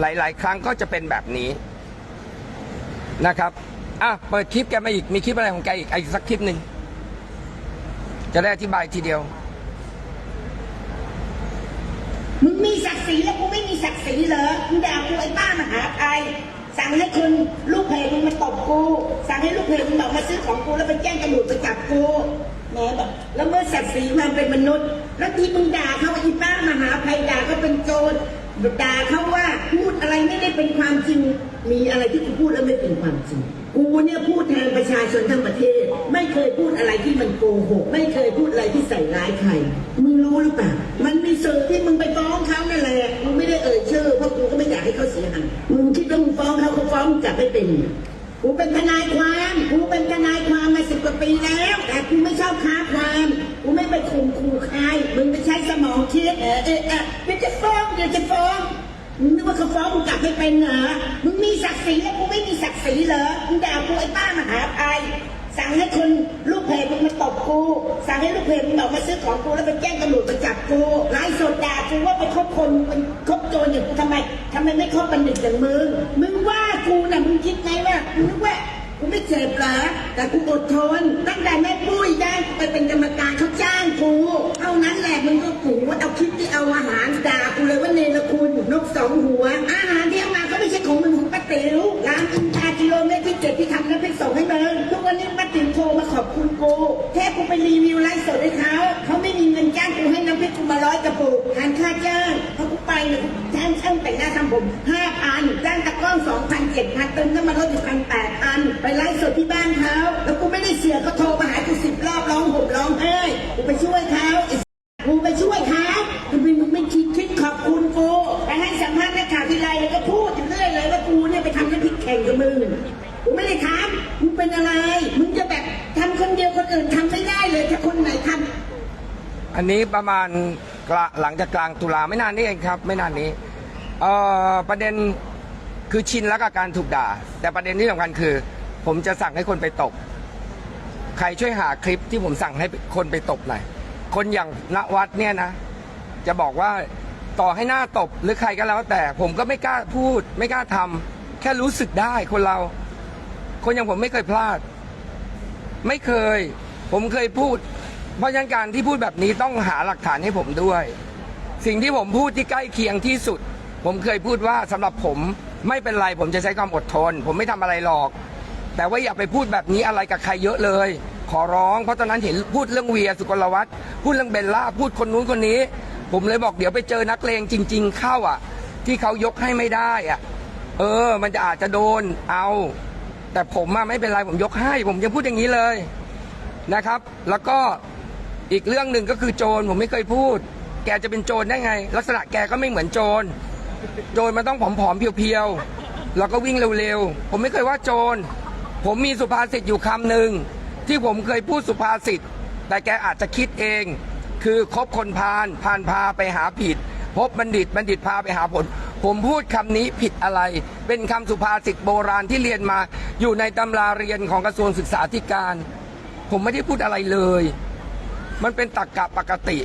หลาย ๆ ครั้งก็จะเป็นแบบนี้นะครับอะเปิดคลิปแกมาอีกมีคลิปอะไรของแกอีกอีกสักคลิปหนึ่งจะได้อธิบายทีเดียว มึงมีศักดิ์ศรีแล้วกูไม่มีศักดิ์ศรีเหรอมึงด่ากูไอ้บ้ามหาภัยสั่งให้คนลูกเพจมึงมาตบกู สั่งให้ลูกเพจมึงบอกมาซื้อของกูแล้วไปแจ้งตำรวจไปจับกูแหมแบบแล้วเมื่อศักดิ์ศรีมันเป็นมนุษย์ แล้วที่มึงด่าเขาไอ้บ้ามหาภัยด่าเขาเป็นโจร ด่าเขาว่าพูดอะไรไม่ได้เป็นความจริง มีอะไรที่กูพูดแล้วไม่เป็นความจริง กูเนี่ยพูดแทนประชาชนทั้งประเทศ ไม่เคยพูดอะไรที่มันโกหก ไม่เคยพูดอะไรที่ใส่ร้ายใคร มึงรู้หรือเปล่า มันมีสื่อที่มึงไปฟ้องเขานั่นแหละมึงไม่ได้เอ่ยชื่อ เพราะกูก็ไม่อยากให้เขาเสียหาย มึงคิดว่ามึงฟ้องเขาเขาฟ้องมึงจับไม่เป็น กูเป็นทนายความ กูเป็นทนายความมาสิบกว่าปีแล้ว แต่กูไม่ชอบค้าความ กูไม่ไปข่มขู่ใคร มึงไปใช้สมองคิด เออเออเออเดี๋ยวจะฟ้องเดี๋ยวจะฟ้อง มึงนึกว่าเขาฟ้องมึงกลับไม่เป็นเหรอ มึงมีศักดิ์ศรีแล้วกูไม่มีศักดิ์ศรีเหรอ มึงด่ากูไอ้บ้ามหาภัยสั่งให้คนลูกเพจมึงมาตบกู สั่งให้ลูกเพจมึงบอกมาซื้อของกูแล้วไปแจ้งตำรวจไปจับกูไล่สดด่ากูว่าไปคบคนเป็นคบโจรอย่างกูทำไมทำไมไม่คบบัณฑิตอย่างมึง มึง กูนะมึงคิดไหมว่ามึงนึกว่ากูไม่เจ็บเหรอแต่กูอดทนตั้งแต่แม่ปุ้ยย่างกูไปเป็นกรรมการเขาจ้างกูเท่านั้นแหละมึงก็ขู่ว่าเอาคลิปที่เอาอาหารด่ากูเลยว่าเนรคุณนกสองหัว อาหารที่เอามาก็ไม่ใช่ของมึงของป้าติ๋วร้านอินทากิโลเมตรที่เจ็ดที่ทำน้ำพริกส่งให้มึงทุกวันนี้ป้าติ๋วโทรมาขอบคุณกูแค่กูไปรีวิวไลฟ์สดให้เขาเขาไม่มีเงินจ้างกูให้น้ำพริกกูมาร้อยกระปุกทานค่าจ้างเพราะกูไปเนี่ยกูจ้างช่างแต่งหน้าทำผมห้า เจ็ดพันเติมน้ำมันรถอยู่พันแปดพันไปไลฟ์สดที่บ้านเขาแล้วกูไม่ได้เสียเขาโทรมาหากูสิบรอบร้องห่มร้องไห้กูไปช่วยเขากูไปช่วยเขาทำไมมึงไม่คิดคิดขอบคุณกูไปให้สัมภาษณ์นักข่าวทีไรแล้วก็พูดอยู่เรื่อยเลยว่ากูเนี่ยไปทำน้ำพริกแข่งกับมึงกูไม่ได้ทำมึงเป็นอะไร มึงจะแบบทำคนเดียวคนอื่นทำไม่ได้เลยถ้าคนไหนทำอันนี้ประมาณกลางหลังจากกลางตุลาไม่นานนี้เองครับ ไม่นานนี้ เอ่อประเด็น คือชินแล้วกับการถูกด่า แต่ประเด็นที่สำคัญคือ ผมจะสั่งให้คนไปตบ ใครช่วยหาคลิปที่ผมสั่งให้คนไปตบหน่อยคนอย่างณวัดเนี่ยนะ จะบอกว่าต่อให้หน้าตบหรือใครก็แล้ว แต่ผมก็ไม่กล้าพูด ไม่กล้าทำแค่รู้สึกได้คนเรา คนอย่างผมไม่เคยพลาด ไม่เคย ผมเคยพูด เพราะฉะนั้นการที่พูดแบบนี้ต้องหาหลักฐานให้ผมด้วย สิ่งที่ผมพูดที่ใกล้เคียงที่สุด ผมเคยพูดว่าสำหรับผม ไม่เป็นไรผมจะใช้ความอดทน ผมไม่ทำอะไรหรอก แต่ว่าอย่าไปพูดแบบนี้อะไรกับใครเยอะเลย ขอร้อง เพราะตอนนั้นเห็นพูดเรื่องเวียสุกลวัฒน์พูดเรื่องเบลล่าพูดคนนู้นคนนี้ ผมเลยบอกเดี๋ยวไปเจอนักเลงจริง ๆ เข้าอะ ที่เขายกให้ไม่ได้อะ เออ มันจะอาจจะโดนเอา แต่ผมอะไม่เป็นไรผมยกให้ ผมยังพูดอย่างนี้เลยนะครับ แล้วก็อีกเรื่องหนึ่งก็คือโจรผมไม่เคยพูด แกจะเป็นโจรได้ไง ลักษณะแกก็ไม่เหมือนโจร โจรมันต้องผอมๆเพียวๆแล้วก็วิ่งเร็วๆ ผมไม่เคยว่าโจร ผมมีสุภาษิตอยู่คำหนึ่งที่ผมเคยพูดสุภาษิต แต่แกอาจจะคิดเอง คือคบคนพาลพาลพาไปหาผิด พบบัณฑิตบัณฑิตพาไปหาผล ผมพูดคำนี้ผิดอะไร เป็นคำสุภาษิตโบราณที่เรียนมาอยู่ในตำราเรียนของกระทรวงศึกษาธิการ ผมไม่ได้พูดอะไรเลย มันเป็นตรรกะปกติ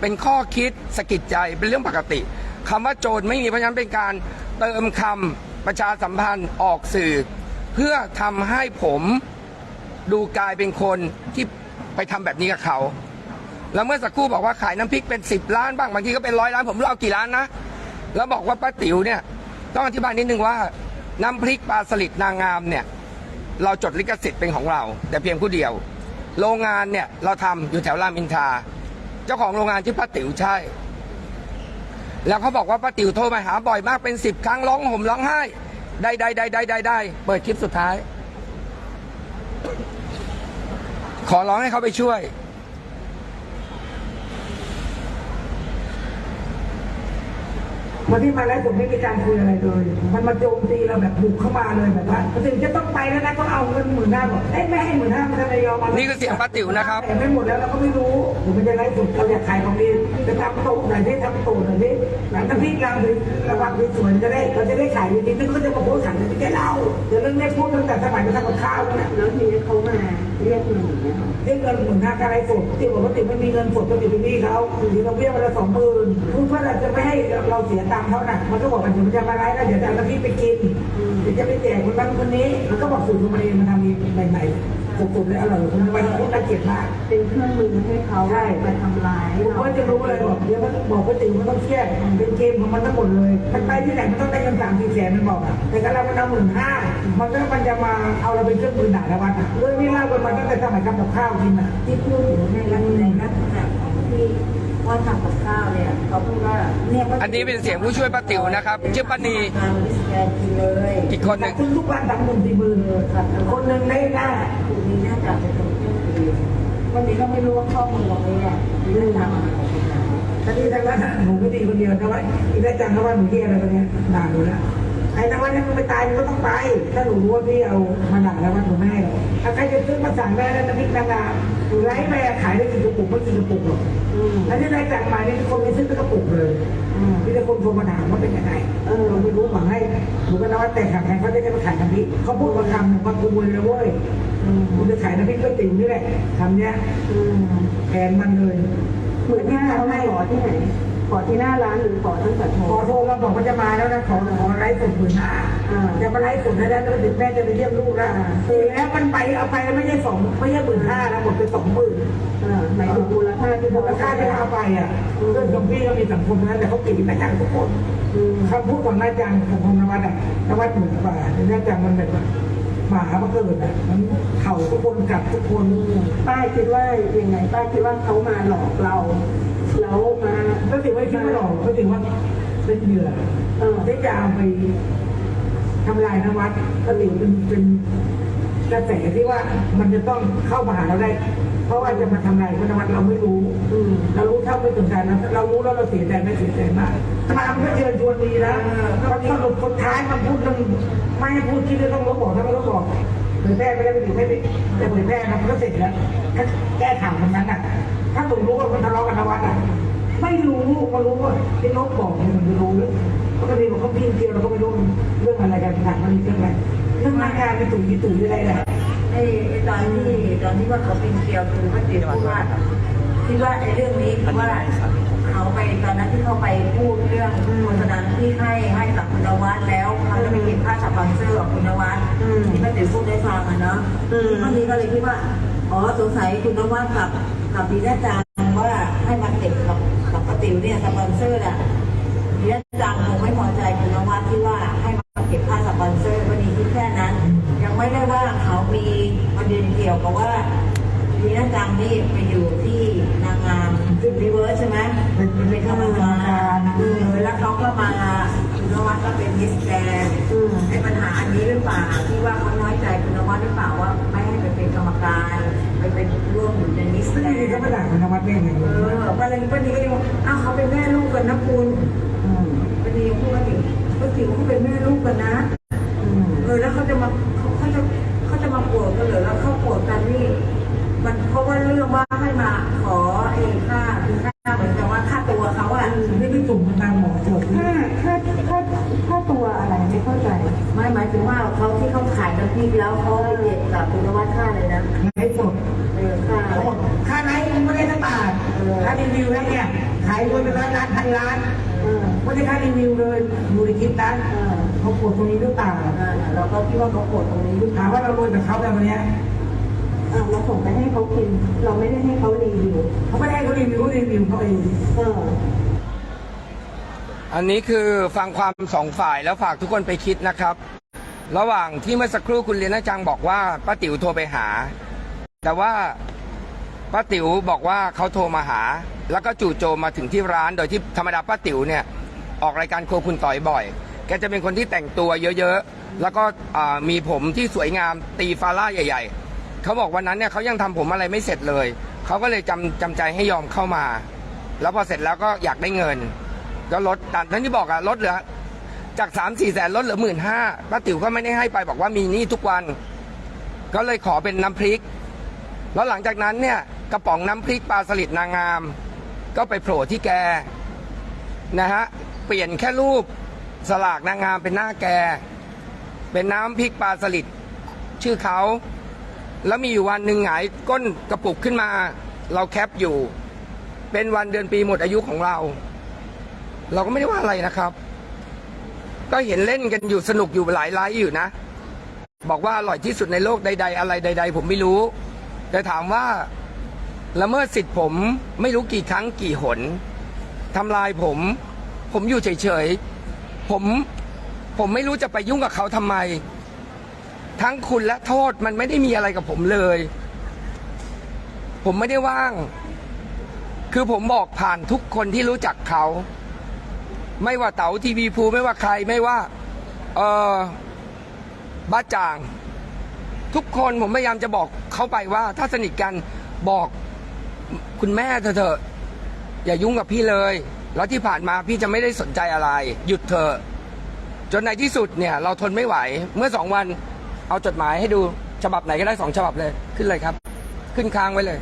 เป็นข้อคิดสะกิดใจเป็นเรื่องปกติ คำว่าโจรไม่มีเพราะฉะนั้นเป็นการเติมคำประชาสัมพันธ์ออกสื่อ เพื่อทำให้ผมดูกลายเป็นคนที่ไปทำแบบนี้กับเขา แล้วเมื่อสักครู่บอกว่าขายน้ำพริกเป็น 10 ล้านบ้างบางทีก็เป็นร้อยล้านผมรู้เอากี่ล้านนะ แล้วบอกว่าป้าติ๋วเนี่ยต้องอธิบายนิดนึงว่าน้ำพริกปลาสลิดนางงามเนี่ยเราจดลิขสิทธิ์เป็นของเรา แต่เพียงผู้เดียว โรงงานเนี่ยเราทำอยู่แถวรามอินทราเจ้าของโรงงานชื่อป้าติ๋วใช่ แล้วเขาบอกว่าป้าติ๋วโทรมาหาบ่อยมากเป็นสิบครั้งร้องห่มร้องไห้ ได้ได้ได้ได้ได้ได้เปิดคลิปสุดท้าย ขอร้องให้เขาไปช่วย วันที่มาแล้วผมไม่มีการคุยอะไรเลย มันมาโจมตีเราแบบบุกเข้ามาเลยแบบว่าถึงจะต้องไปแล้วนะก็เอาเงินหมื่นห้าบอกเอ้ยไม่ให้หมื่นห้ามันจะไม่ยอมมานี่คือเสียงป้าติ๋วนะครับแต่ไม่หมดแล้วเราก็ไม่รู้ผมมันจะไล่สุดเราอยากขายของดีจะทำโต๊ะไหนอยที่ทำโต๊ะไหนอยที่หลังจากที่เราระวังสวยๆจะได้เราจะได้ขายดีๆนึกก็จะมาโพสต์ขายจะได้เราเดี๋ยวเรื่องนี้พูดตั้งแต่สมัยไปทำกับข้าวแล้วนะแล้วทีนี้เขามาเรียกเงินอ ที่เงินหมื่นห้าค่าไลฟ์สดที่บอกว่าติไม่มีเงินสดก็ติดไปนี่เขาทีเราเบี้ยวันละสองหมื่นคุณพ่อเราจะไม่ให้เราเสียตังค์เขาน่ะมันก็บอกว่าเดี๋ยวมันจะมาไลฟ์แล้วเดี๋ยวจะเอาน้ำพริกไปกินเดี๋ยวจะไปแจกคนนั้นคนนี้มันก็บอกสูตรของมันเองมันทำเองใหม่ๆสดๆเลยอร่อยคนวันนี้น่าเกลียดมากเป็นเครื่องมือ เขาใช่ไปทำร้ายผมก็จะรู้เลยบอกเดี๋ยวมันบอกว่าติ๋วมันต้องเครียดเป็นเกมของมันทั้งหมดเลยมันไปที่ไหนมันต้องได้เงินสามสี่แสนมันบอกอะแต่ก็เรามันเอาหมื่นห้ามันก็มันจะมาเอาเราเป็นเครื่องมือด่าละวันอะเรื่องนี้เล่ากันมาตั้งแต่สมัยทำกับข้าวกินอะที่พูดถึงในลักษณะลักษณะของที่ว่าทำกับข้าวเนี่ยเขาพูดว่าเนี่ยอันนี้เป็นเสียงผู้ช่วยป้าติ๋วนะครับชื่อป้านีทางมิสแกนกินเลยอีกคนหนึ่งทุกทุกวันสามหมื่นสี่หมื่นคนหนึ่งได้หน้า คุณนี้น่าจะเป็นคนที่ดี วันนี้ก็ไม่รู้ว่าข้อมูลตรงนี้เนี่ยเรื่องทางอะไรของคุณนะถ้าที่ทั้งนั้นหนูก็ดีคนเดียวนะว่าอีกได้จังนะว่าหนูเที่ยอะไรตัวเนี้ยด่าหนูแล้ว ไอ้นวัดเนี่ยมึงไปตายมึงก็ต้องไป ถ้าหนูรู้ว่าพี่เอามาด่าแล้วว่าหนูไม่ให้หรอกถ้าใครจะซื้อมาสั่งได้แล้วน้ำพริกนางาหนูไล่ไปอะขายได้กี่กระปุกไม่กี่กระปุกหรอกอืมแล้วที่ได้จากมาเนี่ยคนไม่ซื้อเป็นกระปุกเลยมีแต่คนโทรมาถามว่าเป็นยังไงเออเราไม่รู้หวังให้หนูก็นวัดแต่ขับแทนเขาได้มาขายน้ำพริกเขาพูดมาคำหนึ่งว่ากูรวยเลยเว้ยกูจะขายน้ำพริกก๋วยเตี๋ยวนี่แหละคำเนี้ยอืมแทนมันเลย เหมือนที่เขาขอที่ไหนขอที่หน้าร้านหรือขอตั้ง บอกว่าจะมาแล้วนะขอขอไลฟ์สดหมื่นห้าอ่าจะมาไลฟ์สดให้แล้วแล้วถึงแม่จะไปเยี่ยมลูกแล้วเออแล้วมันไปเอาไปแล้วไม่ใช่สองไม่ใช่หมื่นห้านะหมดไปสองหมื่นอ่าหมายถึงมูลค่าที่มูลค่าที่เอาไปอะเรื่องของพี่ก็มีสังคมนั้นแต่เขาเก่งนะจังทุกคนอืมคำพูดของนาจังของพงนวัดอะนวัดเหมือนกว่านาจังมันแบบหมามาเกิดอะมันเข่าทุกคนกัดทุกคนป้าคิดว่ายังไงป้าคิดว่าเขามาหลอกเราแล้วมาก็ถือว่าคิดไม่หรอกก็ถือว่า เป็นเหยื่อเออได้จะเอาไปทำลายนวัดก็ถือเป็นเป็นกระแสที่ว่ามันจะต้องเข้ามาหาเราได้ เพราะว่าจะมาทำลายนวัดเราไม่รู้อืมเรารู้เท่าไม่ถึงการนะเรารู้แล้วเราเสียใจไม่เสียใจมากมามันก็เชิญชวนดีนะแล้วสรุปสุดท้ายมาพูดเรื่องไม่ให้พูดที่จะต้องลบบอกถ้าไม่ลบบอกเผยแพร่ไม่ได้ไม่ถึงไม่ได้แต่เผยแพร่นะมันก็เสร็จแล้วถ้าแก้ข่าวตรงนั้นอะ ถ้าผมรู้ว่ามันทะเลาะกันนวัดอะ ไม่รู้ก็รู้ว่าที่ลบบอกเนี่ยมันจะรู้ปกติผมก็พิมพ์เดียวเราก็ไม่รู้เรื่องอะไรกันถามมันเรื่องอะไรเรื่องงานการเป็นตุ๋ยยี่ตุ๋ยอะไรแหละไอ้ไอ้ตอนที่ตอนที่ว่าเขาเป็นเกลียวคือป้าติ๋วพูดว่าคิดว่าไอ้เรื่องนี้คือว่าเขาไปตอนนั้นที่เขาไปพูดเรื่องโฆษณาที่ให้ให้กับคุณนวัดแล้วเขาจะไปเก็บค่าสปอนเซอร์ของคุณนวัดที่ป้าติ๋วพูดได้ฟังอะเนาะทีนี้ก็เลยคิดว่าอ๋อสงสัยคุณนวัดกับกับดีน่าจังว่าให้มา เนี่ยสปอนเซอร์อะเรียนจังคงไม่พอใจคุณนวัดที่ว่าให้มาเก็บค่าสปอนเซอร์ก็ดีที่แค่นั้น ยังไม่ได้ว่าเขามีประเด็นเกี่ยวกับว่าเรียนจังนี่ไปอยู่ที่นางงามซึ่งรีเวิร์สใช่ไหมเป็นกรรมการแล้วเขาก็มาคุณนวัดก็เป็นมิสแกรนไอ้ปัญหาอันนี้หรือเปล่าที่ว่าเขาน้อยใจคุณนวัดหรือเปล่าว่าไม่ การไปเป็นร่วมอยู่ในมิสซึ่งแกรนี่นก็ด์ไม่ด่าคุณนวัดแน่ไงเออประเด็นประเด็นก็ยังบอกอ้าวเขาเป็นแม่ลูกกันนะคุณประเด็นพูดว่าถึงก็ถือว่าเขาเป็นแม่ลูกกันนะเออแล้วเขาจะมาเขาเขาจะเขาจะมาโกรธกันเหรอแล้วเขาโกรธกันนี่ มันเพราะว่าเรื่องว่า นคลิปนั้นเออเขาปวดตรงนี้หรือเปล่าอ่าเราก็คิดว่าเขาโกรธตรงนี้หรือเปถาล่ามว่าเรารวยกับเขาแบบเนี้ยอ่าเราส่งไปให้เขากิน เราไม่ได้ให้เขารีวิวเขาไม่ได้ให้เขารีวิวเขารีวิวเขาเองเอออันนี้คือฟังความสองฝ่ายแล้วฝากทุกคนไปคิดนะครับ ระหว่างที่เมื่อสักครู่คุณเรียนจังบอกว่าป้าติ๋วโทรไปหา แต่ว่าป้าติ๋วบอกว่าเขาโทรมาหา แล้วก็จู่โจมมาถึงที่ร้าน โดยที่ธรรมดาป้าติ๋วเนี่ยออกรายการโครัวคุณต่อยบ่อย แกจะเป็นคนที่แต่งตัวเยอะๆ แล้วก็อ่ามีผมที่สวยงามตีฟาร่าใหญ่ ๆ เขาบอกวันนั้นเนี่ยเขายังทำผมอะไรไม่เสร็จเลย เขาก็เลยจำจำใจให้ยอมเข้ามา แล้วพอเสร็จแล้วก็อยากได้เงิน ก็ลดตามที่บอกอะลดเหลือ จากสามสี่แสนลดเหลือหมื่นห้าป้าติ๋วก็ไม่ได้ให้ไปบอกว่ามีหนี้ทุกวัน ก็เลยขอเป็นน้ำพริก แล้วหลังจากนั้นเนี่ยกระป๋องน้ำพริกปลาสลิดนางงาม ก็ไปโผล่ที่แกนะฮะเปลี่ยนแค่รูป สลากนางงามเป็นหน้าแก เป็นน้ำพริกปลาสลิดชื่อเขา แล้วมีอยู่วันหนึ่งหงายก้นกระปุกขึ้นมา เราแคปอยู่ เป็นวันเดือนปีหมดอายุของเรา เราก็ไม่ได้ว่าอะไรนะครับ ก็เห็นเล่นกันอยู่สนุกอยู่หลายไลฟ์อยู่นะ บอกว่าอร่อยที่สุดในโลกใด ๆ อะไรใด ๆ ผมไม่รู้ แต่ถามว่าละเมิดสิทธิ์ผมไม่รู้กี่ครั้งกี่หนทำลายผม ผมอยู่เฉยๆ ผมผมไม่รู้จะไปยุ่งกับเขาทำไม ทั้งคุณและโทษมันไม่ได้มีอะไรกับผมเลย ผมไม่ได้ว่าง คือผมบอกผ่านทุกคนที่รู้จักเขา ไม่ว่าเต๋าทีวีภูไม่ว่าใครไม่ว่า เออบ้าจาง ทุกคนผมพยายามจะบอกเขาไปว่า ถ้าสนิทกันบอกคุณแม่เธอเถอะอย่ายุ่งกับพี่เลย แล้วที่ผ่านมาพี่จะไม่ได้สนใจอะไร หยุดเถอะจนในที่สุดเนี่ย เราทนไม่ไหว เมื่อสองวันเอาจดหมายให้ดูฉบับไหนก็ได้สองฉบับเลยขึ้นเลยครับ ขึ้นค้างไว้เลย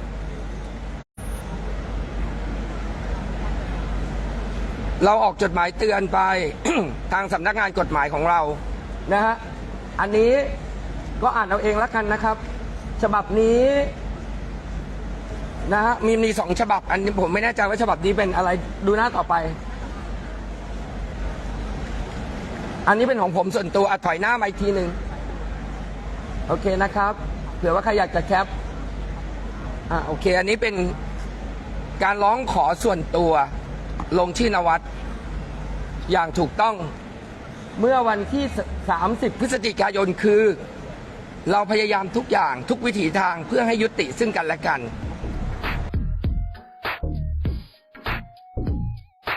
เราออกจดหมายเตือนไป ทางสำนักงานกฎหมายของเรานะฮะอันนี้ก็อ่านเอาเองล้วกันนะครับ ฉบับนี้ นะฮะมีมีสองฉบับ อันนี้ผมไม่แน่ใจว่าฉบับนี้เป็นอะไรดูหน้าต่อไป อันนี้เป็นของผมส่วนตัวอถอยหน้ามาอีกทีหนึ่งโอเคนะครับ เผื่อว่าใครอยากจะแคปอ่าโอเค อันนี้เป็นการร้องขอส่วนตัวลงชื่อนวัดอย่างถูกต้องเมื่อวันที่ 30 พฤศจิกายนคือ เราพยายามทุกอย่างทุกวิถีทางเพื่อให้ยุติซึ่งกันและกัน